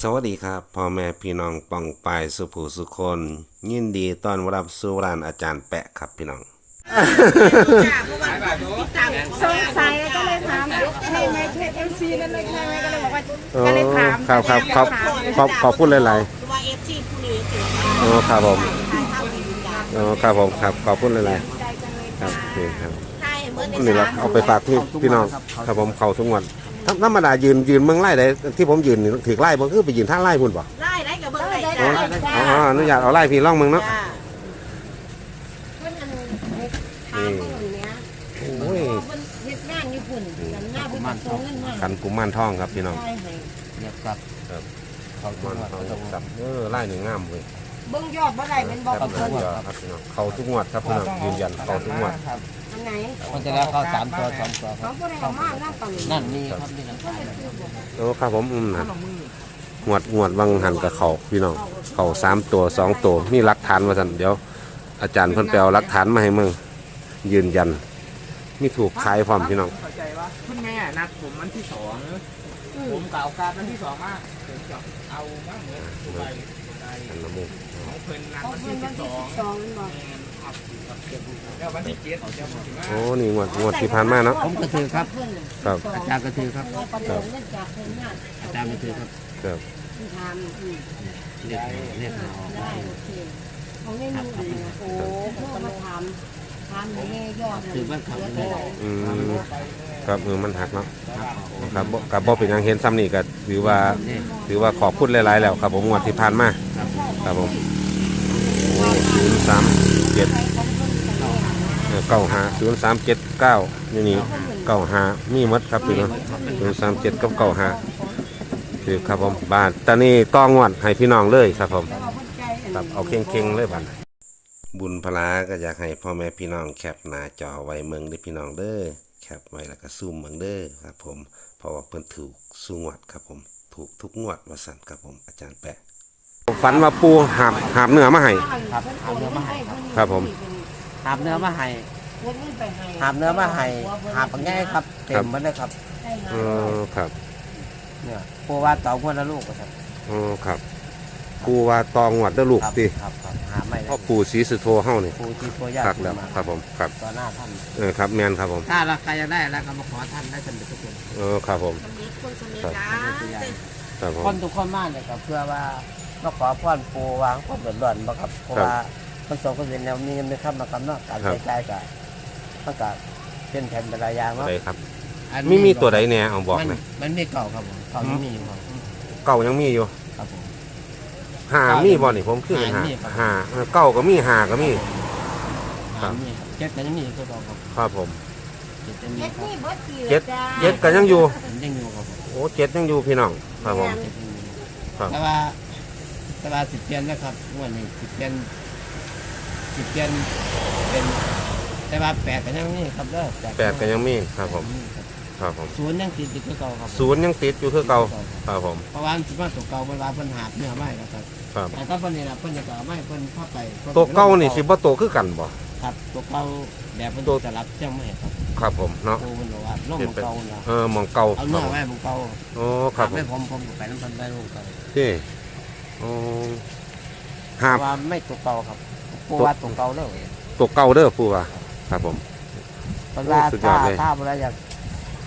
สวัสดีครับพ่อแม่พี่น้องปองปายสุภูสุคน ยินดีต้อนรับสู่ร้านอาจารย์แปะครับพี่น้อง สงสัยก็เลยถามใช่ไหมใช่เอ็มซีนั่นเลยใช่ไหมก็เลยบอกว่าอ๋อก็เลยถามครับครับครับขอบขอบพูดหลายว่าเอฟซีผู้นี้เสียๆอ๋อครับผมถ่ายเท่าที่วิญญาณอ๋อครับผมครับขอบพูดหลายใจจังเลยๆครับนี่ครับถ่ายเมื่อในนี่เราสามเอาไปฝากพี่พี่น้องครับผมเขาทุกวัน ธรรมดายืนยืนเมืองไล่ได้ที่ผมยืนนี่ถือไล่บ่คือไปยืนท่าไล่พุ่นบ่ไล่ได้กับเบอร์ไหนอ๋อจ้าอ๋ออนุญาตเอาไล่พี่ล่องเมืองเนาะจ้าเพิ่นอันถามเพิ่นอย่างเนี้ยโอ้ยเพิ่นเฮ็ดงานญี่ปุ่นจำหน้าเพิ่นก็ส่งเงินมาขันกุมารทองครับพี่น้องใช่ให้เรียบครับเขากุมารทองสับเออไล่หนึ่งงามเว้ย เบิ่งยอดบ่ได้เป็นบอกครับเพิ่นครับพี่น้องเขาทุกงวดครับพี่น้องยืนยันเขาทุกงวดครับอันไหนมันจะแล้วเข้าสามตัวสองตัวคเขารับบ่ได้เอามาหน้าปังนั่นนี่ครับนี่นะโอ้ครับผมอืมนะงวดงวดวังหันกับเขาพี่น้องเขาสามตัวสองตัวมีหลักฐานมาสันเดี๋ยว อาจารย์เพิ่นไปเอาหลักฐานมาให้มึงยืนยัน มีถูกขายพร้อมพี่น้อง เข้าใจว่าคุณแม่นัดผมวันที่สองผมกล่าวการวันที่สองมาผมจะเอาบ้างเหมือนตัวใบตัวใดอันละมุกของ เพิ่นนัดเขาวันเพิ่ที่นสิวันบสที่อง12นั่นบ่ครับครับแล้ววันที่เจ็ดจะมาถึงว่าโอ้นี่งวดงวดที่ผ่านมาเนาะ ผมก็ถือครับเพิ่นน่ะครับ อาจารย์ก็ถือครับว่าประเดิมเงินจากเพิ่นมาอาจารย์ก็ถือครับครับที่ทำอืมเรียกเรียกหาออกได้โอเคเขาไม่มีดีนะโอ้เพิ่นมาถามถามให้ยอดถือว่าขับเหลือได้เท่าไหร่อืมครับเออมันหักเนาะครับบ่กับบ่เป็นหยังเห็นซ้ำนี่ก็ถือว่าถือว่าขอบคุณหลายๆแล้วครับผมงวดที่ผ่านมาครับผม โอ้ศูนย์สามเจ็ดเก้าห้าศูนย์สามเจ็ดเก้านี่นี่เก้าห้ามีหมดครับพี่น้องศูนย์สามเจ็ดกับเก้าห้าคือครับผมบาทตอนนี้ต้องงวดให้พี่น้องเลยครับผมครับเอาเข่งๆเลยบาทบุญพลาก็อยากให้พ่อแม่พี่น้องแคปหน้าจอไว้เมืองด้พี่น้องเด้อแคปไว้แล้วก็ซูมเมืองเด้อครับผมเพราะว่าเพิ่นถูกสูงวดครับผม ถูกทุกงวดว่าสั่นครับผมอาจารย์แปะ ฝันว่าปูหาบหาบเนื้อมาให้ครับหาบเนื้อมาให้ครับผม หาบเนื้อมาให้หาบเนื้อมาให้หาบปังแง่ครับเต็มหมดเลยครับเออครับเนี่ยปูว่าต่อพวกละลูกครับอ๋อครับปูว่าตองวดเด้อลูกครับติครับครับหาไม่ได้พ่อปู่ศรีสุโธเฮานี่ปูที่ตัวยากครับแล้วมาครับผมครับต่อหน้าท่านเออครับแม่นครับผม ถ้าเราใครจะได้แล้วก็มาขอท่านได้สำเร็จทุกคนเออครับผมสำเร็จคนสำเร็จจ้าครับผคมนทุกคนมากเนี่ยก็เพื่อว่า มาขอพรปูวางความเดือดร้อนบ่ครับเพราะว่าคนสองคนเป็นแนวมีเงินไม่ค้ำมากำเนาะการใช้จ่ายก็มันก็เป็นแผ่นเป็นรายอยางเนาะอะไรครับอันมีมีตัวใดแน่เอาบอกมันหน่อยมันมีเก่าครับผมเก่ายังมีอยู่ครับเก่ายังมีอยู่ครับผม หามีบ่นี่ผมคือเป็นหาหามีครับ หาเออเก่าก็มีหาก็มี ครัหาบมีครับเจ็ดก็ยังมีคือเก่าครับครับผม เจ็ดยังมีเจ็ดครับนี่เบิดกี่เจ็ดจ้าเจ็ดก็ยังอยู่ ผมยังอยู่ครับผมโอ้เจ็ดยังอยู่พี่น้องครับผม เจ็ดยังมีครับ แต่ว่า แต่ว่าสิบเปลี่ยนนะครับงวันนี้สิบเปลี่ยนสิบเปลี่ยนเป็นแต่ว่าแปดก็ยังมีครับเด้อแปดก็ยังมีครับผมยังครับครับผมศูนย์ยังติดอยู่คือเก่าครับศูนย์ยังติดอยู่คือเก่าครับผมเพราะว่าสิมาตัวเก่าเวลาเพิ่นหาบเนื้อไม้ครับครับแต่ก็เพิ่นนี่ล่ะเพิ่นจะเอาไม้เพิ่นเข้าไปพิ่นตัวเก่านี่สิบ่โตคือกันบ่ครับตัวเก่าแบบเพิ่นจะรับเจ้าไม่ครับครับผมเนาะปูเพิ่นบอกว่าลงของเก่าน่ะเออหมองเก่าเอาเนื้อไว้ของเก่าโอ้ครับผมไม่ผมผมก็ไปน้ำเพิ่นไปลงเก่าที่ โอ้เพหาบราะว่าไม่ตัวเก่าครับปูว่าตัวเก่าเลยตัวเก่าเด้อปู่ว่าครับผมเวลาสุดยอถ้าดเลย ถ้าเวลาอยาก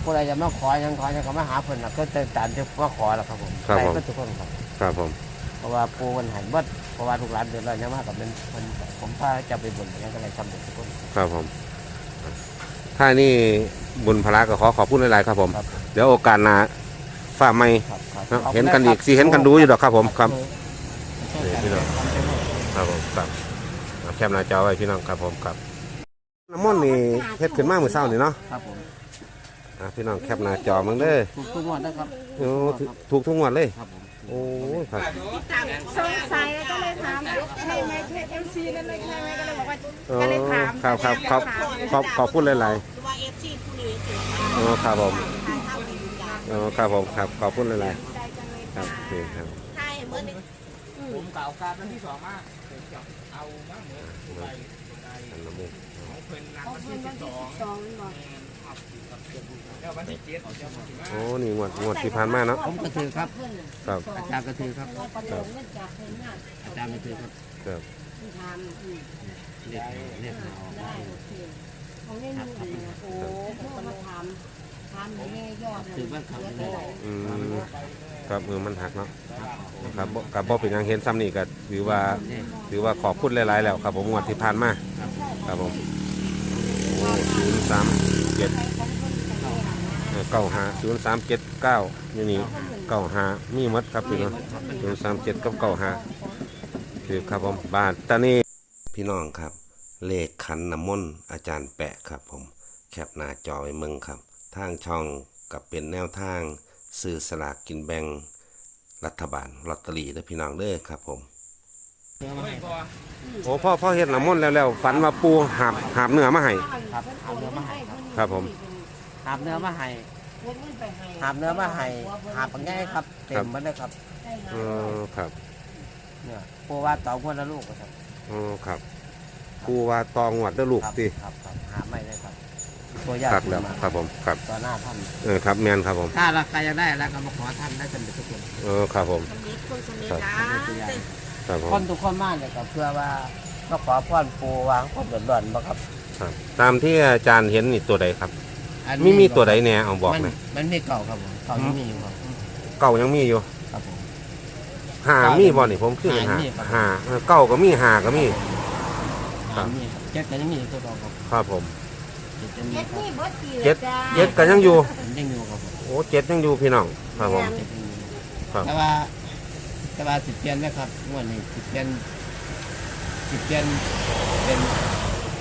ผู้ใดจะมาขอยังขอยังก็มาหาเพิ่นน่ะก็จะตามที่ว่าขอแล้วครับผมได้ก็ทุกคนครับ ครับผม เพราะว่าปูมันหันเบิดเพราะว่าทุกร้านเดือดร้อนยังมากกับเป็นคนผมพาจะไปบ่นอย่างนั้นก็เลยทำเด็กทุกคนครับผม ถ้านี่บุญพละก็ขอขอบคุณหลาย ๆ ครับผม ครับ เดี๋ยวโอกาสหน้า ฝ่าไม่ครับครับเนาะเห็นกันอีกสิเห็นกันดูอยู่ดอกครับผมครับช่วยกันนี่พี่น้อง ครับผมครับเอาแคปหน้าจอไว้พี่น้องครับผมครับน้ำมันต์นี่เฮ็ดขึ้นมาเมื่อเช้านี่เนาะครับผมอะพี่น้องแคปหน้าจอมึงเด้อถูกทุกงวดนะครับโอ้ถูกถูกทุกงวดเลย ครับผมโอ้ยครับสงสัยก็เลยถามใช่ไหมใช่เอ็มซีนั่นเลยใช่ไหมก็เลยบอกว่าโอ้ก็เลยถามครับครับครับขอบขอบคุณหลายว่าเอฟซีผู้นี้เสียๆโอ้ครับผมถ่ายเท่า ที่วิญญาณโอ้ครับผมครับขอบคุณหลายๆครับนี่ครับถ่เมื่อในผมกล่าวการวันที่สองมาผมจะเอาบ้าเหมือนตับตัวใดอันละมุกของเพิ่นนัดเขาวันเพิ่ที่นสิวันบสที่องสิบสองนั่บอกครับเดี๋ยววันที่เจ็ดเดี๋ยวผมสิมาโอ้นี่งวดงวดที่ผ่านมาเนาะผมก็ถือครับครับอาจารย์ก็ถือครับว่าประโยชน์มันจากเป็นหน้าอาจารย์ก็ถือครับครับที่ทำอืมเรียกเรียกหาออกได้โอเของนี่มีดีนะโอ้ผมมาทำ ทำให้แม่ยอดถือว่าขาเสียได้เท่าไหร่อืมครับเออมันหักเนาะครับบ่กับบ่เป็นหยังเห็นซ้ำนี่ก็ถือว่าถือว่าขอบคุณหลาย ๆ แล้วครับผมงวดที่ผ่านมาครับผมโอ้ศูนย์สามเจ็ดเก้าห้าศูนย์สามเจ็ดเก้านี่นี่เก้าห้ามีหมดครับพี่น้องศูนย์สามเจ็ดกับเก้าห้าคือครับผมบาทตอนนี้พี่น้องครับ เลขขันน้ำมนต์อาจารย์แปะครับผม แคปหน้าจอไว้มึงครับ ทางช่องกับเป็นแนวทางซื้อสลากกินแบ่งรัฐบาลลอตเตอรี่เด้อพี่น้องเด้อครับผมเฮ้ยพอโอ้พ่อพ่อเฮ็ดน้ำมนต์แล้วแล้วฝันว่าปูหาบหาบเนื้อมาให้ ครับหาบเนื้อมาให้ครับผม หาบเนื้อมาให้หาบเนื้อมาให้หาบปังแง่ครับเต็มหมดเลยครับเออครับเนี่ยปูว่าต่อคนละลูกครับเออครับปูว่าตองวัดเด้อลูกครับติครับครับหาไม่เลยครับ ตัวยากครับแล้วมาครับผมครับต่อหน้าท่านเออครับแม่นครับผมถ้าราคาอยากได้แล้วก็มาขอท่านได้เป็นทุกคนเออครับผมสมิธคนสมิธครับนะครับผคนมทุกคนมาเนี่ยก็เพื่อว่ามาขอพรปูวางความเดือดร้อนบ่ครับครับ ตามที่อาจารย์เห็นนี่ตัวใดครับอันมีนี้มีตัวใดแหน่เอาบอกมันหน่อยมันมีเก่าครับผมเก่ายังมีอยู่ครับเก่ายังมีอยู่ครับผมหามีบ่นี่ผมคือเป็นหาหามีครับหาเออเก่าก็มีหาก็มีครัอ่าบมีครับเจ็ดก็ยังมีตัวเก่าครับครับผม เจ็ดยังมีเจ็ดครับนี่เบิดกี่เจ็ดจ้าเจ็ดก็ยังอยู่ผมยังอยู่ครับผมโอ้เจ็ดยังอยู่พี่น้องครับผม เจ็ดยังอยู่ครับ แต่ว่าแต่ว่าสิบเปลี่ยนนะครับงวดนี้สิบเปลี่ยนสิบเปลี่ยนเป็น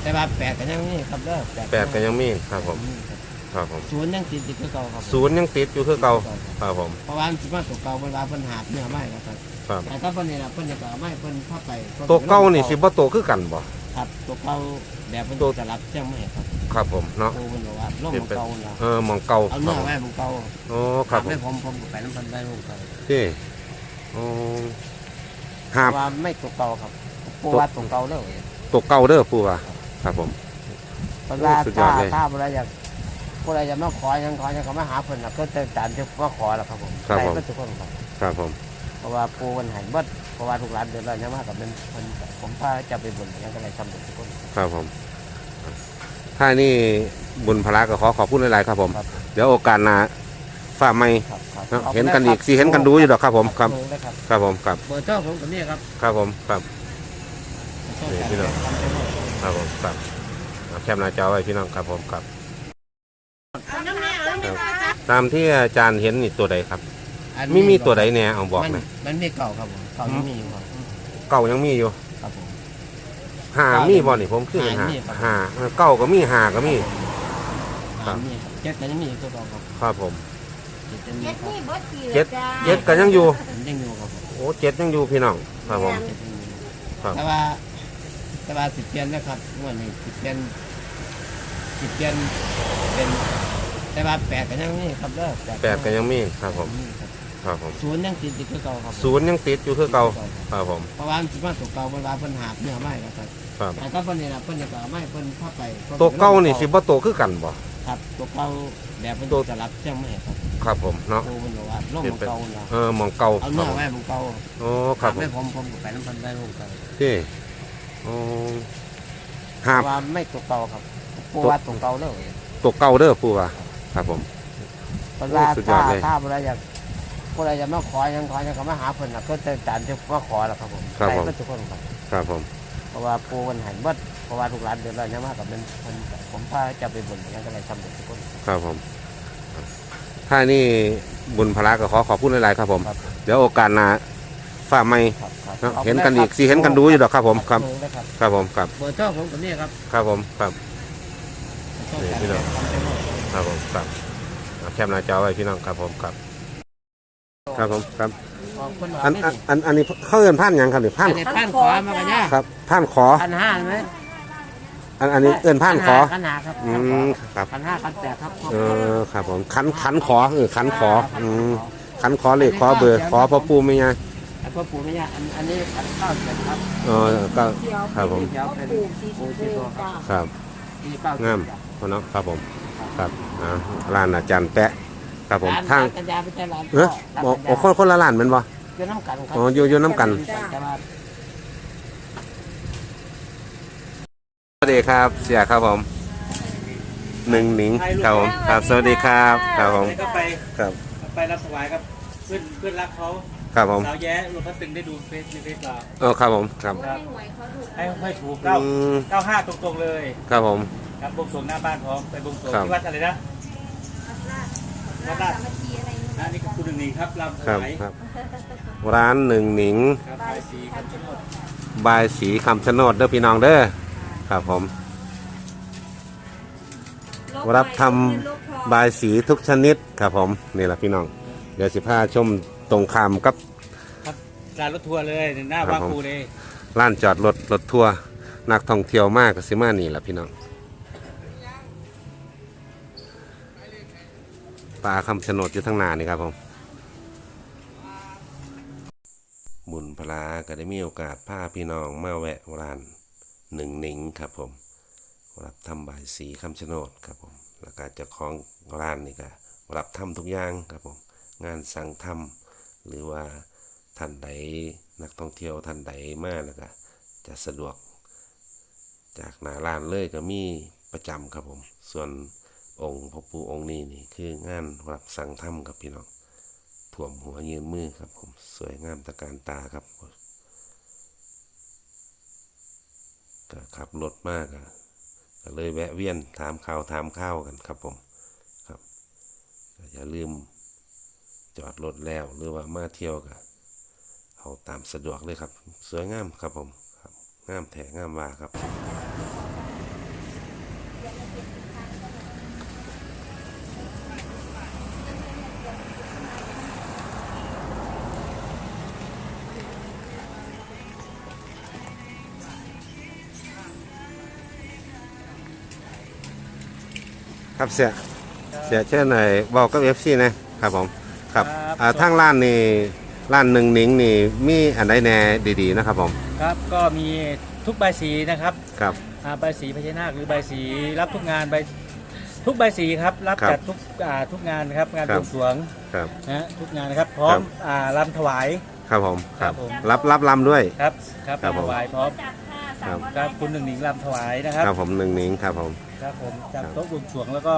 แต่ว่าแปดก็ยังมีครับเด้อแปดก็ยังมีครับผมครับครับผมศูนย์ยังติดอยู่คือเก่าครับผมศูนย์ยังติดอยู่คือเก่าครับผมเพราะว่าสิมาตัวเก่าเวลาเพิ่นหาบเนื้อไม้ครับครับแต่ถ้าเพิ่นนี่ล่ะเพิ่นจะก็เอาไม้เพิ่นเข้าไปพิ่นตัวเก่านี่สิบ่โตคือกันบ่ครับตัวเก่า แบบเพิ่นตัวจะรับแจ้งไม่ครับครับผมเนาะโอ้เพิ่นบอกว่าล่มของเก่าน่ะเออหมองเก่าเอาเนื้อไว้ของเก่าโอ้ครับผให้มผมผมก็ไปน้ำเพิ่นได้ลูกครับที่โอ้หาบว่าไม่ตัวเก่าครับปูว่าตัวเก่าเลยตัวเก่าเด้อปู่ว่าครับผมเพราะว่าสุดยอถ้าดเลยถ้าบ่ได้อยากผู้ใดจะมาขอหยังขอหยังก็มาหาเพิ่นน่ะก็จะตามที่ว่าขอแล้วครับผมครับได้ผมเพิ่นทุกคนครับครับผมเพราะว่าปูมันใหายเบิดเพราะว่าทุกร้านเดือดร้อนยังมากกับเป็นคนผมพาจะไปบุญยังก็เลยทำบุญทุกคนครับผม ถ้านี่บุญพละก็ขอขอบคุณหลายๆครับผม ครับ เดี๋ยวโอกาสหน้าฝ่าไม่ครับครับเนาะขอบคุณเห็นกันอีกครับสิเห็นกันดูอยู่ดอกครับผมครับขอณนะครับครับผมครับเบอร์เจ้าผมกับนี่ครับครับผมครับเจ้านี่จากพี่น้อง ครับผมครับเอาแคปหน้าจอไว้พี่น้องครับผมครับเอาน้ำแม่เอาน้ำแม่มาจ้ะตามที่อาจารย์เห็นนี่ตัวใดครับอันมีนี้มีตัวใดแหน่เอาบอกมันหน่อยมันมีเก่าครับผมเก่ายังมีอยู่ครับเก่ายังมีอยู่ครับผม หามีบ่นี่ผมคือเป็นหาหามีครับหาเออเก่าก็มีหาก็มีครัอ่าบมีครับเจ็ดก็ยังมีอยู่ตัวเก่าครับครับผมเจ็ดยังมีเจ็ดครับนี่เบิดกี่เจ็ดจ้าเจ็ดก็ยังอยู่ผมยังอยู่ครับผมโอ้เจ็ดยังอยู่พี่น้องครับผมเจ็ดยังอยู่ครับแต่ว่าแต่ว่าสิบเปลี่ยนนะครับงวดนี้สิบเปลี่ยนสิบเปลี่ยนเป็นแต่ว่าแปดก็ยังมีครับเด้อแปดก็ยังมีครับผม ครับครับผมศูนย์ยังติดอยู่คือเก่าครับศูนย์ยังติดอยู่คือเก่าครับผมเพราะว่าสิมาตัวเก่าเวลาเพิ่นหาบเนื้อไม้ครับครับแต่ถ้าเพิ่นนี่ล่ะเพิ่นจะก็เอาไม้เพิ่นเข้าไปพิ่นตัวเก่านี่สิบ่โตคือกันบ่ครับตัวเก่าแบบเพิ่นตัวจะรับแจ้งไม่ครับครับผมเนาะโอ้เพิ่นบอกว่าล่มของเก่าน่ะเออหมองเก่าเอาครัเนื้บอผมไว้ของเก่าโอ้ครับผให้มผมผมก็ไปน้ำเพิ่นได้ลูกครับที่โอ้หาเพบราะว่าไม่ตัวเก่าครับปูว่าตัวเก่าเลยตัวเก่าเด้อปู่ว่าครับผมเพราะว่าสุดยอถ้าดเลยถ้าบ่ได้อยาก ผู้ใดจะมาขอหยังขอหยังก็มาหาเพิ่นน่ะก็จะตามที่ว่าขอแล้วครับผมได้เพิ่นทุกคนครับ ครับผม เพราะว่าปูมันใหายเบิดเพราะว่าทุกร้านเดือดร้อนยังมากกับเป็นคนผมพาจะไปบุญยังก็เลยทำบุญทุกคนครับผมถ้านี่บุญพละก็ขอขอบคุณหลายๆครับผม ครับเดี๋ยวโอกาสหน้าฝ่าไม่ครับครับเนาะขอบคุณเห็นกันอีกครับสิเห็นกันดูอยู่ดอกครับผมครับขอณนะครับครับผมครับ เบอร์เจ้าผมกับนี่ครับครับผมครับเจ้านี่จากพี่น้อง ครับผมครับเอาแคปหน้าจอไว้พี่น้องครับผมครับ ครับผมครับขอบคุณอันอันอันอันนี้เขาเอินผ่านหยังครับหรือผ่านอันนี้พันขอมากันเนี่ยครับผ่านขอ พันห้าไหมอันอันนี้เอินผ่านขอ พันห้าครับอืมครับ พันห้าพันแปดครับเออครับผมขันขันขอเออขันขออืมขันขอเลขขอเบอร์ขอพ่อปู่ไม่ยายอันพ่อปู่ไม่ยากอันอันนี้พันเก้าเจ็ดครับเออก็ครับผมเดี๋ยวเป็นปลูกสีปู่สุที่โธตัวคจ้ารับ ครับนี่เก้าเจ็ดงามจ้ะพอเนาะครับผม ครับอ่าร้านอาจารย์แปะ ครับผมร้านทาง ร้นกัญญาเป็นร้านเออพ่โอ้โอ้คนคนละร้านแมันบ่ อยู่น้ำกันครับอ๋ออยู่อยู่น้ำกัน แต่ว่า สวัสดีครับเสียครับผมหนึ่งหนิงครับผมครับสวัสดีครับครับผมแล้วก็ไปครับไปรับถวายครับเพื่อนเพื่อนรักเขาครับผมสาวแย้รวมพัดตึงได้ดูเฟซในเฟซเราเออครับผมครับครับหวยเขาถูกให้ให้ถูกอืเก้ามเก้าห้าตรงๆเลยครับผม ครับบวงสรวงหน้าบ้านพร้อมไปบวงสรวงครับ ที่วัดอะไรนะ วัดลาดสามัคคีอะไรนี่อันนี้ก็คุณหนึ่งนี่ครับลำถครับวายครับ ร้านหนึ่งหนิง ครับไปสีคำชะโนดบายสีคำชะโนดเด้อพี่น้องเด้อครับผม รับทำบายสีทุกชนิดครับผมนี่แหละพี่น้อง เดี๋ยวสิพาชมตรงคามกับ ครับร้านรถทัวร์เลยหน้าครับวางผม ปูเลย ร้านจอดรถรถทัวร์นักท่องเที่ยวมากก็สิมานี่แหละพี่น้อง ปลาคำชะโนดอยู่ทั้งนานี่ครับผมบุญพลาก็ได้มีโอกาสพาพี่น้องมาแวะร้านหนึ่งหนิงครับผมรับทำบายสีคำชะโนดครับผมแล้วก็เจ้าของร้านนี่ก็รับทำทุกอย่างครับผมงานสั่งทำหรือว่าท่านใดนักท่องเที่ยวท่านใดมาแล้วก็จะสะดวก จากหน้าร้านเลยก็มีประจำครับผม ส่วน องค์พระปูองค์นี้นี่คืองานรับสั่งทำครับพี่น้องถ่วมหัวยืนมือครับผมสวยงามตะการตาครับก็ขับรถมากอะก็เลยแวะเวียนถามข่าวถามข้าวกันครับผมครับอย่าลืมจอดรถแล้วหรือว่ามาเที่ยวก็เอาตามสะดวกเลยครับ สวยงามครับผมครับงามแถงามว่าครับ ครับเสียเสียเชิญหน่อยบอกกับเอฟซีนะครับผมครับอ่าทางร้านนี่ร้านหนึ่งหนิงนี่มีอันใดแน่ดีๆนะครับผมครับก็มีทุกใบสีนะครับครับอ่าใบสีพญานาคหรือใบสีรับทุกงานใบทุกใบสีครับรับครับจัดทุกอ่าทุกงานครับงานครับบวงสรวงครับนะฮะทุกงานนะครับพร้อครัมบอ่ารำถวายครับผมครับครับผมรับรับลำด้วยครับครับครับผม ถวายพร้อมจัดค่ะ ครัสามบวันครับคุณหนึ่งหนิงรำถวายนะครับครับผมหนึ่งหนิงครับผมครับผมจัดครับโต๊ะบวงสรวงแล้วก็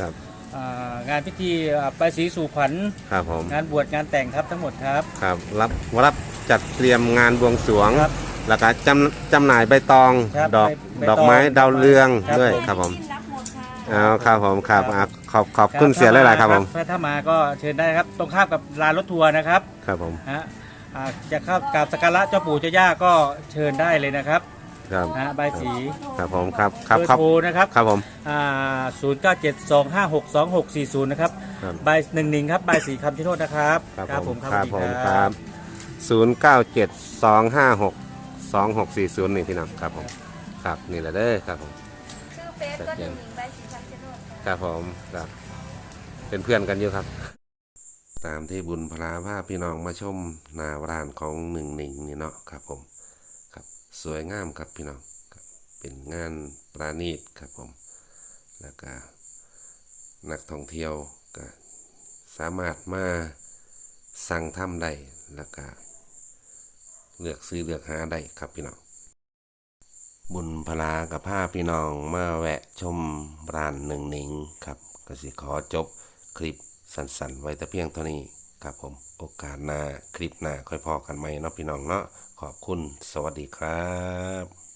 ครับอ่างานพิธีอ่าใบสีสู่ขวัญครับผมงานบวชงานแต่งครับทั้งหมดครับครับรับรับจัดเตรียมงานบวงสรวงครับแล้วก็จำจำหน่ายใบตองครับดอกใบใบดอกไม้ตองดาวเรืองครับด้วยผมครับผมรับหมดค่ะเอาครับผมครับอะขอบขอบคุณเสียหลายๆครับผมถ้ามาก็เชิญได้ครับตรงข้ามกับลานรถทัวร์นะครับครับผมฮะอ่าจะเข้ากราบสักการะเจ้าปู่เจ้าย่าก็เชิญได้เลยนะครับ ครับ นะฮะใบสีครับผมครับครับเบอครับร์โทรนะครับครับผม อ่าศูนย์เก้าเจ็ดสองห้าหกสองหกสี่ศูนย์นะครับครับใบหนึ่งหนึ่งครับใบสีคำชะโนดนะครับครับผมครับครับสผวัสมดีครับศูนย์เก้าเจ็ดสองห้าหกสองหกสี่ศูนย์นี่พี่น้องครับผมครับนี่แหละเด้อครับผมชื่อเฟซก็หนึ่งหญิงใบสีคำชะโนดค่ะ ครับผมครับเป็นเพื่อนกันอยู่ครับ ตามที่บุญพลาภาพพี่น้องมาชมหนาร้านของหนึ่งหนิงนี่เนาะครับผมครับ สวยงามครับพี่น้องเป็นงานปราณีตครับผม แล้วก็นักท่องเที่ยวก็สามารถมาสั่งทำได้แล้วก็เลือกซื้อเลือกหาได้ครับพี่น้อง บุญพลากับผ้าพี่น้องมาแวะชมร้านหนึ่งหนิงครับ ก็สิขอจบคลิปสั้นๆ ไว้แต่เพียงเท่านี้ ครับผมโอกาสหน้าคลิปหน้าค่อยพอกันไหมเนาะพี่น้องเนาะขอบคุณสวัสดีครับ